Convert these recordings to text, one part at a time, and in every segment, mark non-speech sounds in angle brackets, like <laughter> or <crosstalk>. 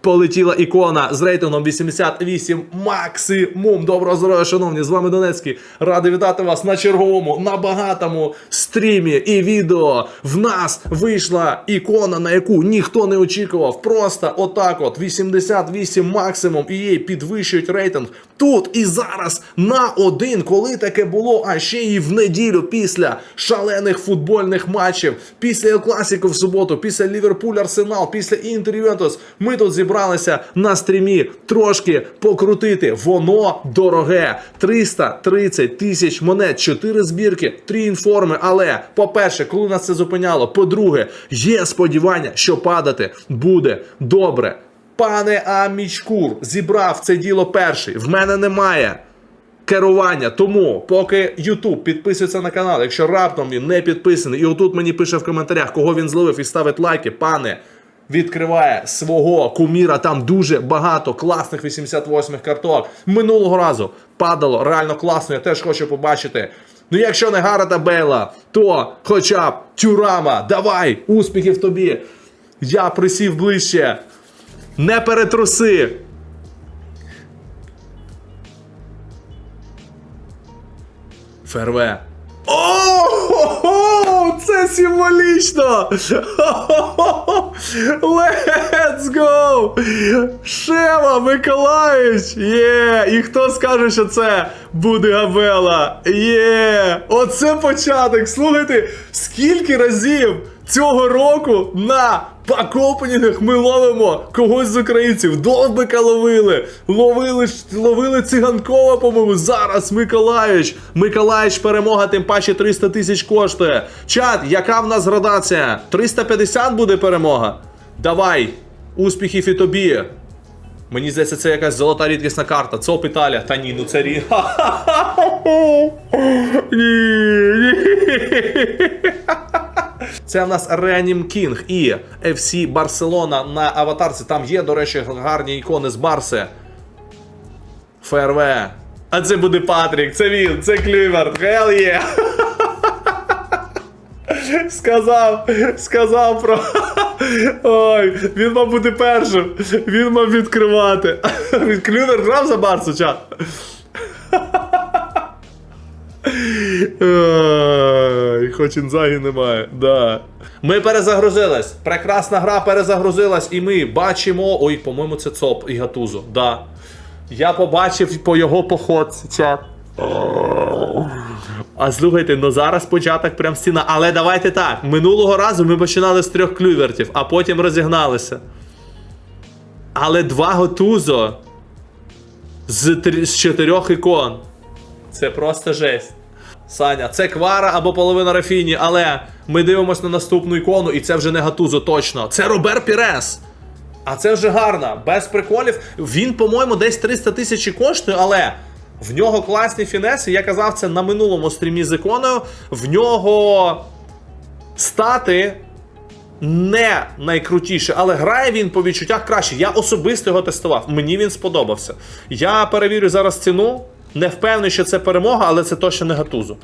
полетіла ікона з рейтингом 88 максимум. Доброго здоров'я, шановні! З вами Донецький. Радий вітати вас на черговому, на багатому стрімі і відео. В нас вийшла ікона, на яку ніхто не очікував. Просто отак от 88 максимум, і їй підвищують рейтинг тут і зараз на один. Коли таке було, а ще і в неділю після шалених футбольних матчів, після Ел Класіко в суботу, після Ліверпуль Арсенал, після Інтер Ювентус. Ми тут зібралися на стрімі трошки покрутити. Воно дороге. 330 тисяч монет, 4 збірки, 3 інформи. Але, по-перше, коли нас це зупиняло, по-друге, є сподівання, що падати буде добре. Пане Амічкур зібрав це діло перший. В мене немає керування. Тому, поки YouTube підписується на канал, якщо раптом він не підписаний, і отут мені пише в коментарях, кого він зловив і ставить лайки, пане. Відкриває свого куміра, там дуже багато класних 88-х карток. Минулого разу падало реально класно, я теж хочу побачити. Ну, якщо не Гарета Бейла, то хоча б Тюрама, давай, успіхів тобі. Я присів ближче. Не перетруси. Ферве. О, це символічно! Let's go! Шева Миколаївич! Є! І хто скаже, що це буде Габела? Є! Оце початок! Слухайте, скільки разів цього року на пакопенінгах ми ловимо когось з українців. Довбика ловили, ловили, ловили циганкова, по-моєму. Зараз Миколаївич. Миколаївич перемога, тим паче 300 тисяч коштує. Чат, яка в нас градація? 350 буде перемога? Давай, успіхів і тобі. Мені здається, це якась золота рідкісна карта. ЦОП Італія. Та ні, ну це рі. <laughs> Ні, ні. Це в нас Реанім Кінг і FC Барселона на аватарці. Там є, до речі, гарні ікони з Барси. ФРВ. А це буде Патрік, це він, це Клюверт. Hell <laughs> yeah. Сказав, сказав про. <laughs> Ой, він мав бути першим. Він мав відкривати. <laughs> Клювер грав за Барсу, чат. Хоч інзагі немає. Да. Ми перезагрузились. Прекрасна гра перезагрузилась, і ми бачимо. Ой, по-моєму, це ЦОП і Гатузо. Да. Я побачив по його походці, чат. А слухайте, ну зараз початок прям стіна. Але давайте так. Минулого разу ми починали з трьох клювертів, а потім розігналися. Але два готузо з, з чотирьох ікон. Це просто жесть. Саня, це квара або половина Рафіні, але ми дивимося на наступну ікону, і це вже не Гатузо точно. Це Робер Пірес. А це вже гарно, без приколів. Він, по-моєму, десь 300 тисяч коштує, але в нього класні фінеси. Я казав це на минулому стрімі з іконою. В нього стати не найкрутіше, але грає він по відчуттях краще. Я особисто його тестував. Мені він сподобався. Я перевірю зараз ціну. Не впевнений, що це перемога, але це точно не гатузу.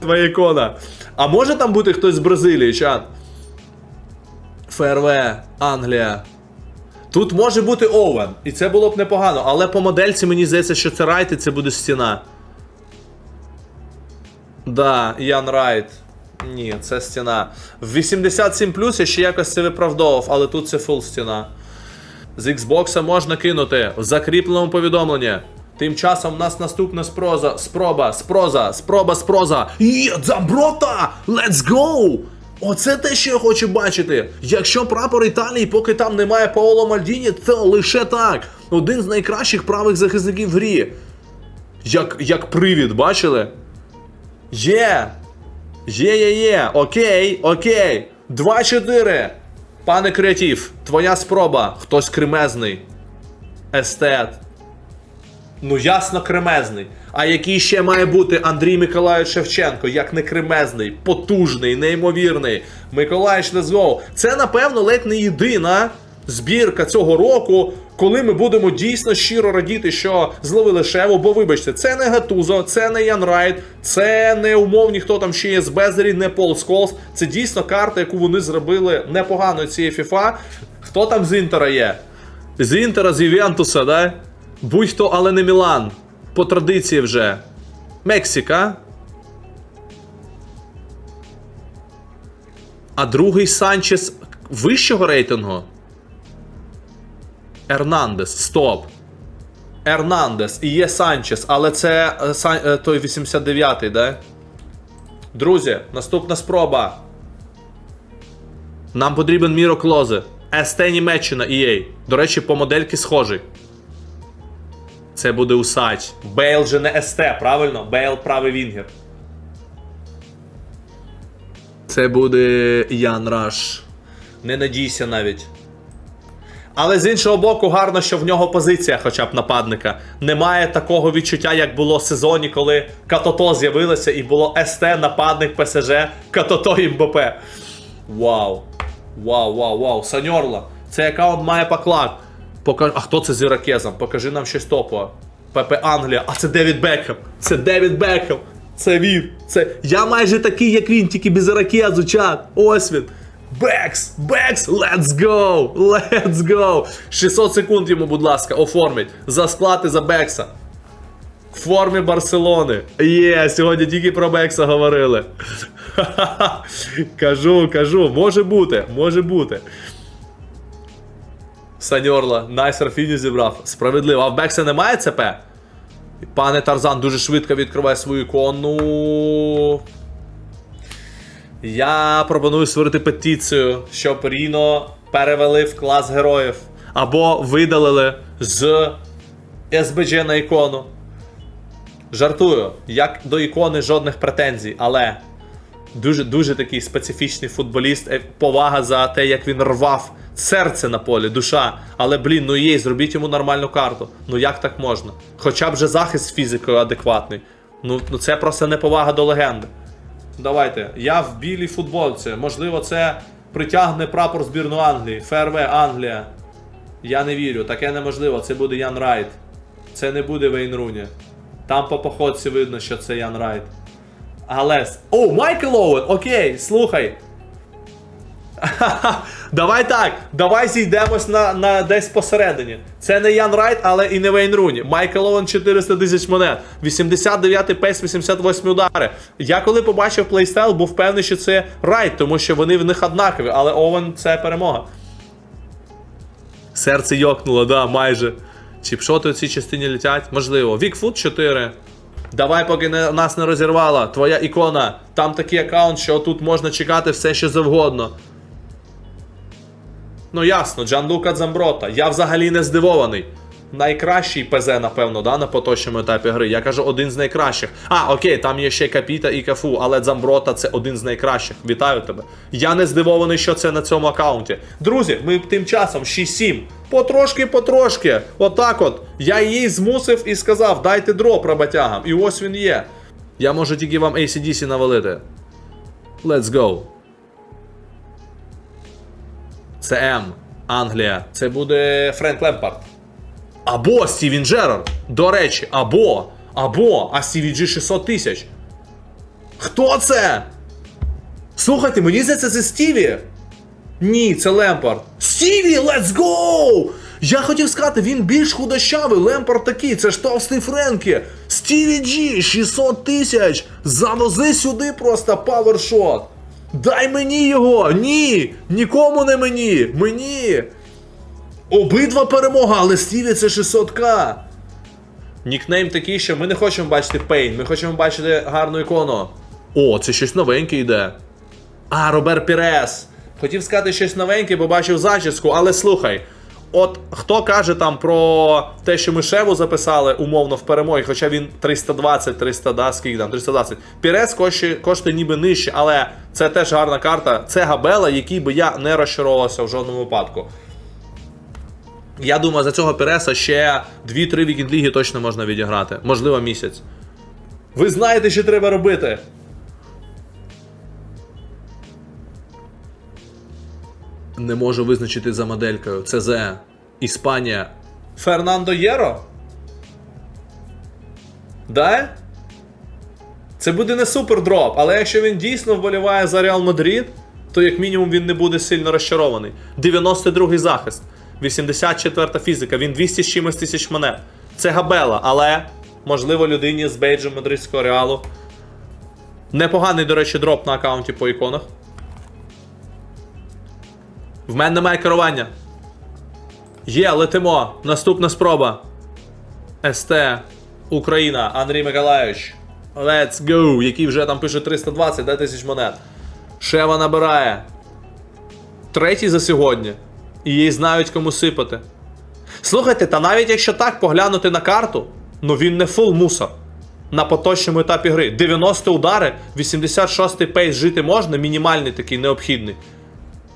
Твоя ікона. А може там бути хтось з Бразилії, чат? ФРВ, Англія. Тут може бути Оуен, і це було б непогано, але по модельці мені здається, що це Райт і це буде стіна. Да, Ян Райт. Ні, це стіна. В 87 я ще якось це виправдовував, але тут це фул стіна. З Xbox можна кинути в закріпленому повідомленні. Тим часом в нас наступна спроза, спроба, спроза, спроба, спроза. Є, Дзаброта! Let's go! Оце те, що я хочу бачити. Якщо прапор Італії, поки там немає Паоло Мальдіні, то лише так. Один з найкращих правих захисників в грі. Як, як привід, бачили? Є! Є, є, є. Окей, окей. 2-4. Пане креатив, твоя спроба. Хтось кремезний. Естет. Ну, ясно, кремезний. А який ще має бути Андрій Миколаївич Шевченко, як не кремезний, потужний, неймовірний. Миколаївич go. Це, напевно, ледь не єдина збірка цього року, коли ми будемо дійсно щиро радіти, що зловили Шеву, бо вибачте, це не Гатузо, це не Ян Райт, це не умовні, хто там ще є з Безері, не Пол Сколс. Це дійсно карта, яку вони зробили непогано цієї FIFA. Хто там з Інтера є? З Інтера, з Ювентуса, да? Будь-хто, але не Мілан. По традиції вже. Мексика. А другий Санчес вищого рейтингу. Ернандес. Стоп. Ернандес і є Санчес, але це е, е, той 89-й, да? Друзі, наступна спроба. Нам потрібен Міро Клозе. СТ Німеччина EA. До речі, по модельки схожий. Це буде усач. Бейл же не СТ, правильно? Бейл правий Вінгер. Це буде Ян Раш. Не надійся навіть. Але з іншого боку, гарно, що в нього позиція, хоча б нападника. Немає такого відчуття, як було в сезоні, коли Катото з'явилося і було СТ, нападник ПСЖ, Катото і МБП. Вау. Вау, вау, вау. Саньорла. Цей аккаунт має поклад. Пока... А хто це з Іракезом? Покажи нам щось топове. ПП Англія. А це Девід Бекхем. Це Девід Бекхем. Це він. Це. Я майже такий, як він, тільки без Іракезу, чат. Ось він. Бекс! Бекс! Let's go! Let's go! 600 секунд йому, будь ласка, оформить. За склад за Бекса. В формі Барселони. Є, сьогодні тільки про Бекса говорили. <laughs> Кажу, кажу, може бути, може бути. Саньорла, найсер фіні зібрав. Справедливо. А в Бекса немає ЦП? Пане Тарзан дуже швидко відкриває свою ікону. Я пропоную створити петицію, щоб Ріно перевели в клас героїв. Або видалили з СБЖ на ікону. Жартую, як до ікони жодних претензій, але дуже дуже такий специфічний футболіст. Е, Повага за те, як він рвав серце на полі, душа. Але блін, ну є, зробіть йому нормальну карту. Ну як так можна? Хоча б же захист з фізикою адекватний. Ну, ну це просто неповага до легенди. Давайте. Я в білій футболці. Можливо, це притягне прапор збірну Англії. ФРВ Англія. Я не вірю, таке неможливо. Це буде Ян Райт. Це не буде Вейн Руні. Там по походці видно, що це Ян Райт. Але. О, Майкл Оуен! Окей, слухай. <laughs> Давай так, давай зійдемось на, на десь посередині. Це не Ян Райт, але і не Вейн Руні. Майкл Оуен 400 тисяч монет. 89-й пейс, 88 удари. Я коли побачив плейстайл, був певний, що це Райт, тому що вони в них однакові, але Оуен це перемога. Серце йокнуло, да, майже. Чіпшоти у цій частині летять? Можливо. Вікфут 4. Давай, поки не, нас не розірвала. Твоя ікона. Там такий аккаунт, що тут можна чекати все, що завгодно. Ну ясно, Джанлука Дзамброта. Я взагалі не здивований. Найкращий ПЗ, напевно, да, на поточному етапі гри. Я кажу, один з найкращих. А, окей, там є ще Капіта і Кафу, але Дзамброта це один з найкращих. Вітаю тебе. Я не здивований, що це на цьому аккаунті. Друзі, ми тим часом 6-7. Потрошки-потрошки. Отак от. Я її змусив і сказав, дайте дроп роботягам. І ось він є. Я можу тільки вам ACDC навалити. Let's go. Це М. Англія. Це буде Френк Лемпард. Або Стівен Джерард. До речі, або. Або. А Джі 600 тисяч. Хто це? Слухайте, мені здається, це Стіві. Ні, це Лемпард. Стіві, let's go! Я хотів сказати, він більш худощавий, Лемпард такий, це ж товстий Френкі. Стіві Джі, 600 тисяч. Завози сюди просто павершот. Дай мені його! Ні! Нікому не мені! Мені! Обидва перемога, але Стіві це 600к. Нікнейм такий, що ми не хочемо бачити Пейн, ми хочемо бачити гарну ікону. О, це щось новеньке йде. А, Робер Пірес. Хотів сказати щось новеньке, бо бачив зачіску, але слухай. От хто каже там про те, що ми Шеву записали умовно в перемогі, хоча він 320, 300, да, скільки там, 320. Пірес коштує, коштує ніби нижче, але це теж гарна карта. Це Габела, який би я не розчаровувався в жодному випадку. Я думаю, за цього Піреса ще 2-3 вікінг-ліги точно можна відіграти. Можливо, місяць. Ви знаєте, що треба робити. Не можу визначити за моделькою. ЦЗ. Іспанія. Фернандо Єро? Да? Це буде не супер дроп, але якщо він дійсно вболіває за Реал Мадрид, то як мінімум він не буде сильно розчарований. 92-й захист. 84-та фізика, він 200 з чимось тисяч монет. Це габела, але можливо людині з бейджем мадридського реалу. Непоганий, до речі, дроп на аккаунті по іконах. В мене немає керування. Є, летимо. Наступна спроба. СТ. Україна. Андрій Миколаївич. Let's go. Який вже там пише 320 да, тисяч монет. Шева набирає. Третій за сьогодні. І їй знають кому сипати. Слухайте, та навіть якщо так поглянути на карту, ну він не фул мусор. На поточному етапі гри. 90 удари, 86-й пейс жити можна, мінімальний такий необхідний.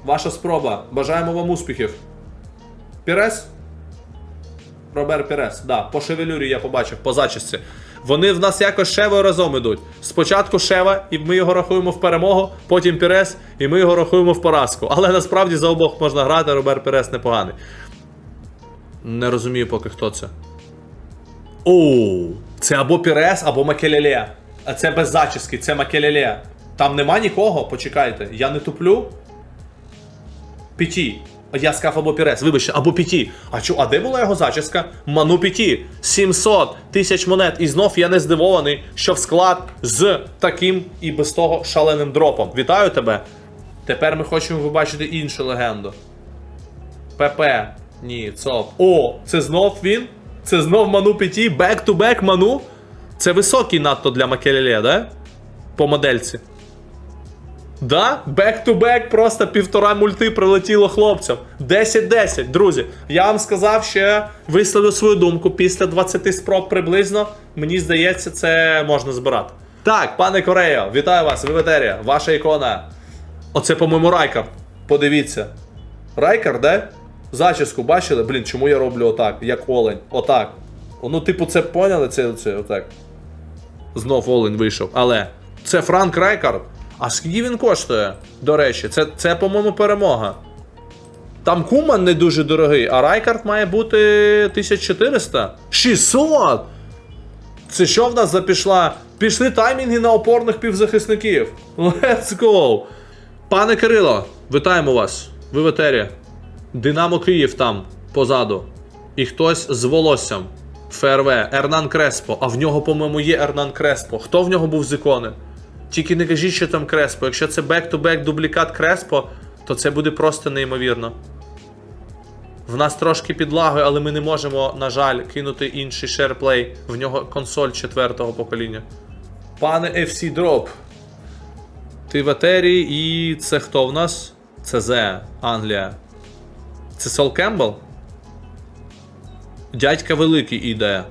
Ваша спроба. Бажаємо вам успіхів. Пірес? Робер Пірес, да, по шевелюрі я побачив, по зачісці. Вони в нас якось шевою разом ідуть. Спочатку Шева, і ми його рахуємо в перемогу, потім Пірес, і ми його рахуємо в поразку. Але насправді за обох можна грати, Робер Пірес непоганий. Не розумію поки хто це. Оу, це або Пірес, або Макелеле. А це без зачіски, це Макелеле. Там нема нікого, почекайте, я не туплю. Піті. Я сказав або Пірес, вибачте, або Піті. А чо, а де була його зачіска? Ману Піті. 700 тисяч монет. І знов я не здивований, що в склад з таким і без того шаленим дропом. Вітаю тебе. Тепер ми хочемо побачити іншу легенду. ПП. Ні, ЦОП. О, це знов він? Це знов Ману Піті? Бек-ту-бек Ману? Це високий надто для Макелеле, да? По модельці. Да, back-to-back, просто півтора мульти прилетіло хлопцям. 10-10, друзі. Я вам сказав, ще висловлю свою думку. Після 20 спроб приблизно, мені здається, це можна збирати. Так, пане Кореyo, вітаю вас, ви в етері. Ваша ікона. Оце, по-моєму, Райкар. Подивіться. Райкар, де? Зачіску бачили? Блін, чому я роблю отак, як олень? Отак. Ну, типу, це поняли? Це, це отак. Знов Олень вийшов. Але це Франк Райкард. А скільки він коштує? До речі, це, це по-моєму, перемога. Там Куман не дуже дорогий, а Райкард має бути 1400. 600! Це що в нас запішла? Пішли таймінги на опорних півзахисників. Let's go! Пане Кирило, вітаємо вас. Ви в етері. Динамо Київ там, позаду. І хтось з волоссям. ФРВ, Ернан Креспо. А в нього, по-моєму, є Ернан Креспо. Хто в нього був з ікони? Тільки не кажіть, що там Креспо. Якщо це бек-то-бек дублікат Креспо, то це буде просто неймовірно. В нас трошки підлагою, але ми не можемо, на жаль, кинути інший шерплей. В нього консоль четвертого покоління. Пане FC Drop. Ти в етері і це хто в нас? Це Зе, Англія. Це Сол Кембл? Дядька великий іде.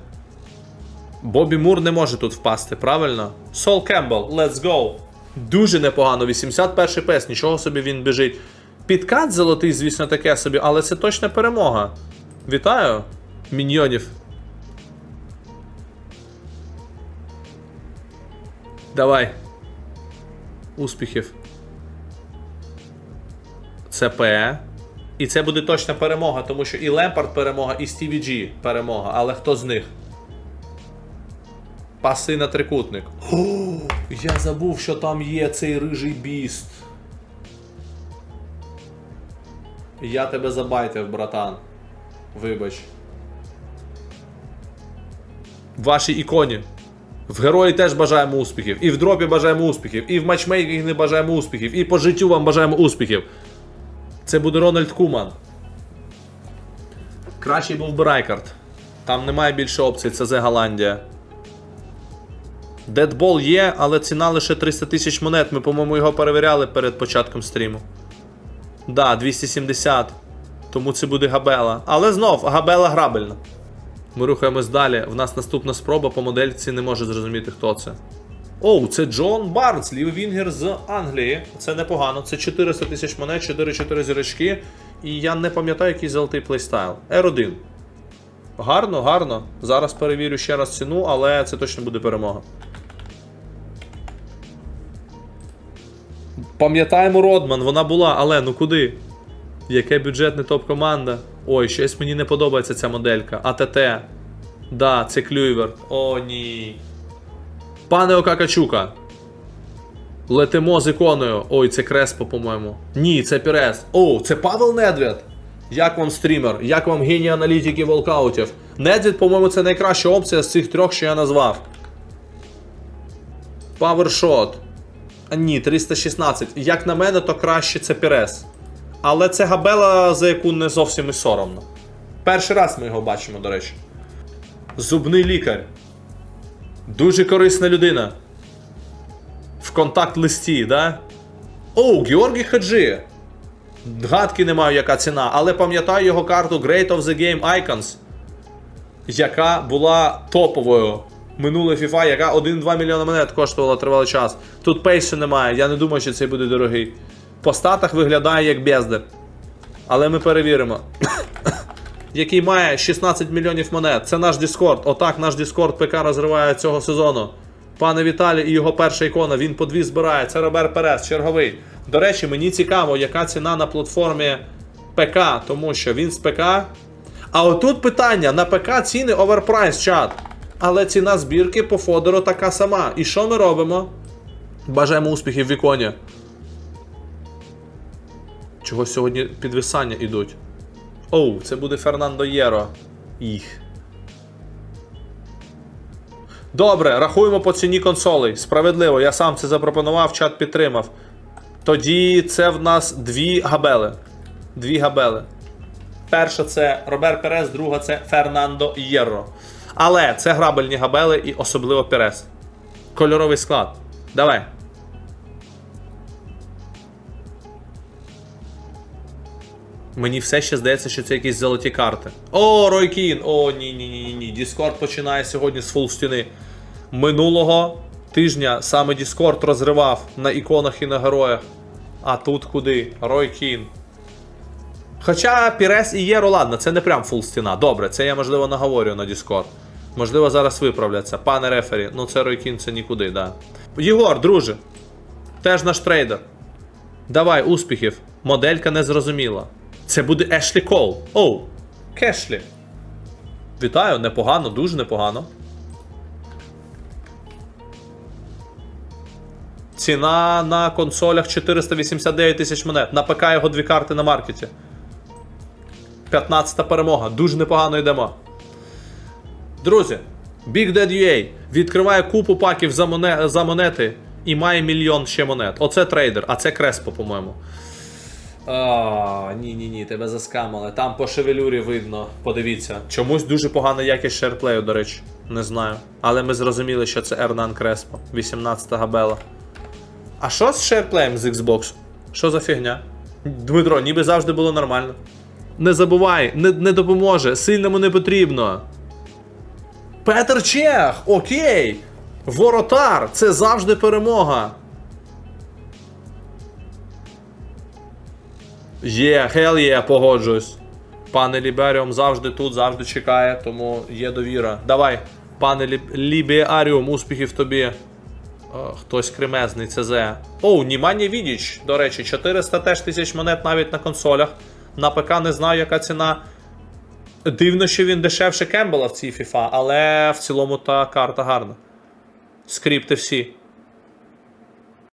Бобі Мур не може тут впасти, правильно? Сол Кембл, let's go. Дуже непогано, 81 пес, нічого собі він біжить. Підкат золотий, звісно, таке собі, але це точна перемога. Вітаю, міньйонів. Давай. Успіхів. Це П. І це буде точна перемога, тому що і Лемпард перемога, і Стіві Джі перемога. Але хто з них? Паси на трикутник. О, я забув, що там є цей рижий біст. Я тебе забайтив, братан. Вибач. Вашій іконі. В герої теж бажаємо успіхів. І в дропі бажаємо успіхів, і в матчмейкінгі бажаємо успіхів, і по життю вам бажаємо успіхів. Це буде Рональд Куман. Кращий був би Райкард. Там немає більше опцій, це Зе Голландія. Дедбол є, але ціна лише 300 тисяч монет. Ми, по-моєму, його перевіряли перед початком стріму. Да, 270. Тому це буде Габела. Але знов, Габела грабельна. Ми рухаємось далі. В нас наступна спроба по модельці не може зрозуміти, хто це. Оу, це Джон Барнс, лівий вінгер з Англії. Це непогано. Це 400 тисяч монет, 4-4 зірочки. І я не пам'ятаю, який золотий плейстайл. R1. Гарно, гарно. Зараз перевірю ще раз ціну, але це точно буде перемога. Пам'ятаємо Родман, вона була, але ну куди? Яке бюджетне топ-команда? Ой, щось мені не подобається ця моделька. АТТ. Да, це Клюйверт. О, ні. Пане Окакачука. Летимо з іконою. Ой, це Креспо, по-моєму. Ні, це Пірес. О, це Павел Недвед. Як вам стрімер? Як вам геній аналітики волкаутів? Недвід, по-моєму, це найкраща опція з цих трьох, що я назвав. Powershot. Ні, 316. Як на мене, то краще це Пірес. Але це габела, за яку не зовсім і соромно. Перший раз ми його бачимо, до речі. Зубний лікар. Дуже корисна людина. В контакт листі, да? О, Георгій Хаджи. Гадки не маю, яка ціна, але пам'ятаю його карту Great of the Game Icons, яка була топовою. Минуле FIFA, яка 1-2 мільйони монет коштувала тривалий час. Тут пейсу немає, я не думаю, що цей буде дорогий. По статах виглядає як бездар. Але ми перевіримо. <coughs> Який має 16 мільйонів монет. Це наш Discord. Отак наш Discord ПК розриває цього сезону. Пане Віталій і його перша ікона, він по дві збирає. Це Робер Перес, черговий. До речі, мені цікаво, яка ціна на платформі ПК, тому що він з ПК. А отут питання: на ПК ціни оверпрайс чат. Але ціна збірки по Фодору така сама. І що ми робимо? Бажаємо успіхів в іконі. Чого сьогодні підвисання ідуть? Оу, це буде Фернандо Єро. Їх. Добре, рахуємо по ціні консолей. Справедливо, я сам це запропонував, чат підтримав. Тоді це в нас дві габели. Дві габели. Перша це Робер Перес, друга це Фернандо Єрро. Але це грабельні габели і особливо Перес. Кольоровий склад. Давай. Мені все ще здається, що це якісь золоті карти. О, Ройкін! О, ні, ні, ні, ні. Discord починає сьогодні з фул стіни. Минулого тижня саме Discord розривав на іконах і на героях. А тут куди? Ройкін. Хоча Пірес і Єро, ладно, це не прям фул стіна. Добре, це я можливо наговорю на Discord. Можливо, зараз виправляться. Пане рефері, ну це Ройкін, це нікуди, да. Єгор, друже. Теж наш трейдер. Давай, успіхів. Моделька не зрозуміла. Це буде Ешлі Кол. Оу, Кешлі. Вітаю, непогано, дуже непогано. Ціна на консолях 489 тисяч монет. На ПК його дві карти на маркеті. 15 перемога. Дуже непогано йдемо. Друзі, Big Dead UA відкриває купу паків за, моне... за монети і має мільйон ще монет. Оце трейдер, а це Креспо, по-моєму. Ні, ні, ні, тебе заскамали. Там по шевелюрі видно. Подивіться. Чомусь дуже погана якість шерплею, до речі. Не знаю. Але ми зрозуміли, що це Ернан Креспо. 18 габела. А що з шерплеєм з Xbox? Що за фігня? Дмитро, ніби завжди було нормально. Не забувай, не, не допоможе, сильному не потрібно. Петр Чех, окей. Воротар, це завжди перемога. Є, хел є, погоджуюсь. Пане Ліберіум завжди тут, завжди чекає, тому є довіра. Давай, пане Ліб... Лібіаріум, успіхів тобі. О, хтось кремезний, ЦЗ. Оу, Німані Відіч, до речі, 400 теж тисяч монет навіть на консолях. На ПК не знаю, яка ціна. Дивно, що він дешевше Кембела в цій FIFA, але в цілому та карта гарна. Скрипти всі.